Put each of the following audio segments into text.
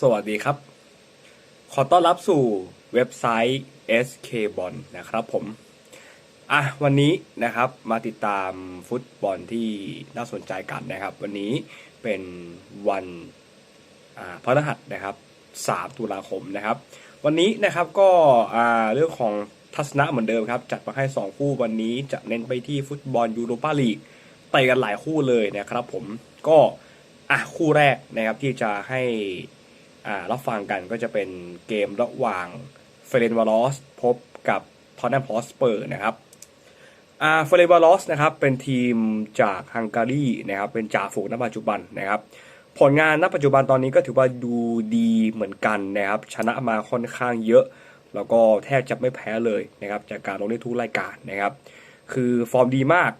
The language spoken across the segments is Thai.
สวัสดีครับ ขอต้อนรับสู่เว็บไซต์ SK b o l นะครับผม อะวันนี้นะครับมาติดตามฟุตบอลที่น่าสนใจกันนะครับ วันนี้เป็นวันพฤหัสนะครับ 3 ตุลาคมนะครับ วันนี้นะครับก็เรื่องของทัศนะเหมือนเดิมครับ จัดมาให้ 2 คู่วันนี้จะเน้นไปที่ฟุตบอลยูโรปาลีกเตะกันหลายคู่เลยนะครับผมก็อะคู่แรกนะครับที่จะให้ รับฟังกันก็จะเป็นเกมระหว่างเฟเรนวาลอสพบกับทอนแนมพอสเปอร์นะครับเฟเรนวาลอสนะครับเป็นทีมจากฮังการีนะครับเป็นจ่าฝูงณปัจจุบันนะครับ ผลงานณปัจจุบันตอนนี้ก็ถือว่าดูดีเหมือนกันนะครับ ชนะมาค่อนข้างเยอะ แล้วก็แทบจะไม่แพ้เลยนะครับ จากการลงเล่นทุกรายการนะครับ คือฟอร์มดีมาก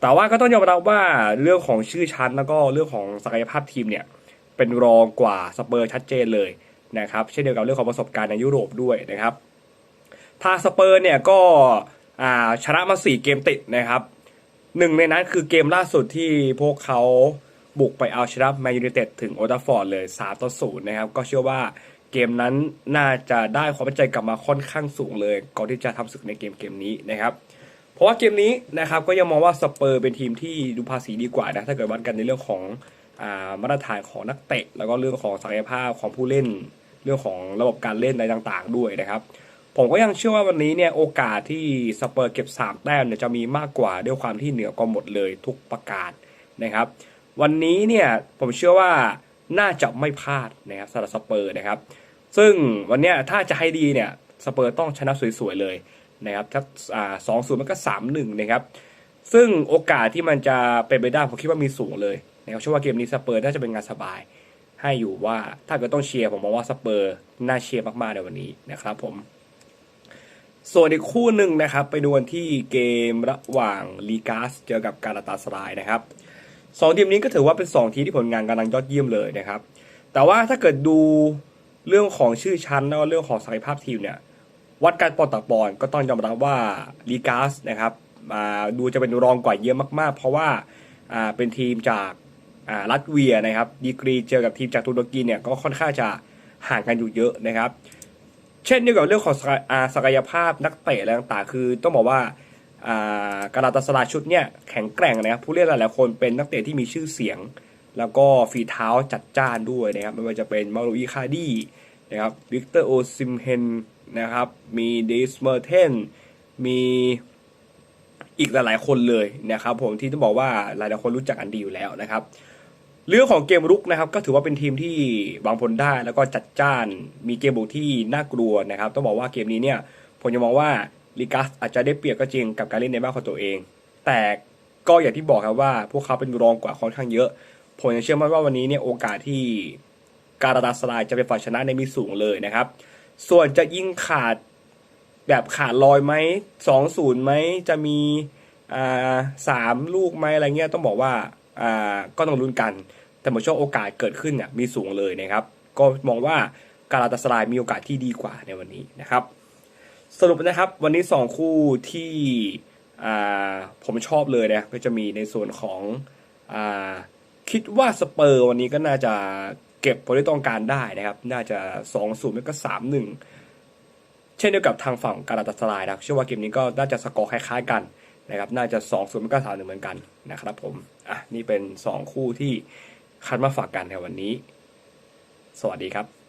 แต่ว่าก็ต้องยอมรับว่าเรื่องของชื่อชั้นแล้วก็เรื่องของศักยภาพทีมเนี่ย เป็นรองกว่าสเปอร์ชัดเจนเลยนะครับเช่นเดียวกับเรื่องของประสบการณ์ในยุโรปด้วยนะครับทางสเปอร์เนี่ยก็ชนะมา 4 เกมติดนะครับหนึ่งในนั้นคือเกมล่าสุดที่พวกเขาบุกไปเอาชนะแมนยูไนเต็ดถึงโอตาฟอร์ดเลย 3 ต่อ 0 นะครับ ก็เชื่อว่าเกมนั้นน่าจะได้ความมั่นใจกลับมาค่อนข้างสูงเลย ก่อนที่จะทำศึกในเกมเกมนี้นะครับ เพราะว่าเกมนี้นะครับก็ยังมองว่าสเปอร์เป็นทีมที่ดูภาษีดีกว่านะ ถ้าเกิดวัดกันในเรื่องของ มาตรฐานของนักเตะ แล้วก็เรื่องของศักยภาพของผู้เล่น เรื่องของระบบการเล่นอะไรต่างๆ ด้วยนะครับ ผมก็ยังเชื่อว่าวันนี้เนี่ยโอกาสที่สเปอร์เก็บ3แต้มเนี่ยจะมีมากกว่าด้วยความที่เหนือกว่าหมดเลยทุกประกาศนะครับ วันนี้เนี่ยผมเชื่อว่าน่าจะไม่พลาดนะครับสำหรับสเปอร์นะครับ ซึ่งวันนี้ถ้าจะให้ดีเนี่ยสเปอร์ต้องชนะสวยๆเลยนะครับถ้าอ่าสองศูนย์มันก็สามหนึ่งนะครับ ซึ่งโอกาสที่มันจะเป็นไปได้ผมคิดว่ามีสูงเลย นะครับเชื่อว่าเกมนี้สเปอร์น่าจะเป็นงานสบาย ให้อยู่ว่าถ้าเกิดต้องเชียร์ผมมองว่าสเปอร์น่าเชียร์มากๆในวันนี้นะครับผมส่วนอีกคู่หนึ่งนะครับ ไปดูกันที่เกมระหว่างลีกาสเจอกับการาตาสลายนะครับสองทีมนี้ก็ถือว่าเป็นสองทีมที่ผลงานกำลังยอดเยี่ยมเลยนะครับ แต่ว่าถ้าเกิดดูเรื่องของชื่อชั้นแล้วก็เรื่องของศักยภาพทีมเนี่ยวัดการปอนต่อปอนด์ก็ต้องยอมรับว่าลีกาสนะครับดูจะเป็นรองกว่าเยอะมากๆ เพราะว่าเป็นทีมจาก รัสเวียนะครับดีกรีเจอกับทีมจากตุรกีเนี่ยก็ค่อนข้างจะห่างกันอยู่เยอะนะครับ เช่นเดียวกับเรื่องของศักยภาพนักเตะอะไรต่างๆคือต้องบอกว่ากาลาตาสลาชุดเนี่ยแข็งแกร่งนะครับผู้เล่นหลายๆคนเป็นนักเตะที่มีชื่อเสียง แล้วก็ฝีเท้าจัดจ้านด้วยนะครับไม่ว่าจะเป็นมารูอิคาดีนะครับวิกเตอร์โอซิมเฮนนะครับมีเดสเมอร์เทนมีอีกหลายๆคนเลยนะครับผมที่ต้องบอกว่าหลายๆคนรู้จักกันดีอยู่แล้วนะครับ เรื่องของเกมรุกนะครับ ก็ถือว่าเป็นทีมที่วางผลได้แล้วก็จัดจ้าน มีเกมบุกที่น่ากลัวนะครับ ต้องบอกว่าเกมนี้เนี่ยผมจะมองว่าลิกัสอาจจะได้เปรียบก็จริงกับการเล่นในบ้านของตัวเอง แต่ก็อย่างที่บอกครับว่าพวกเขาเป็นรองกว่าค่อนข้างเยอะ ผมยังเชื่อมั่นว่าวันนี้เนี่ยโอกาสที่การาตาสลายจะเป็นฝ่ายชนะในมีสูงเลยนะครับ ส่วนจะยิ่งขาดแบบขาดลอยไหมสองศูนย์ไหมจะมีอ่าสามลูกไหมอะไรเงี้ยต้องบอกว่า ก็ต้องลุ้นกัน แต่ผมเชื่อว่าโอกาสเกิดขึ้นเนี่ยมีสูงเลยนะครับ ก็มองว่าการาตาสลายมีโอกาสที่ดีกว่าในวันนี้นะครับ สรุปนะครับวันนี้สองคู่ที่ผมชอบเลยนะก็จะมีในส่วนของอคิดว่าสเปอร์วันนี้ก็น่าจะเก็บผลที่ต้องการได้นะครับ น่าจะ2อศูนย์ไม่ก็สามหนึ่งเช่นเดียวกับทางฝั่งการาตาสลายนะเชื่อว่าเกมนี้ก็น่าจะสกอร์คล้ายๆกัน นะครับน่าจะ2อศูนย์ไม่ก็สามหนึ่งเหมือนกันนะครับผมอะนี่เป็น 2 คู่ที่คัดมาฝากกันในวันนี้ สวัสดีครับ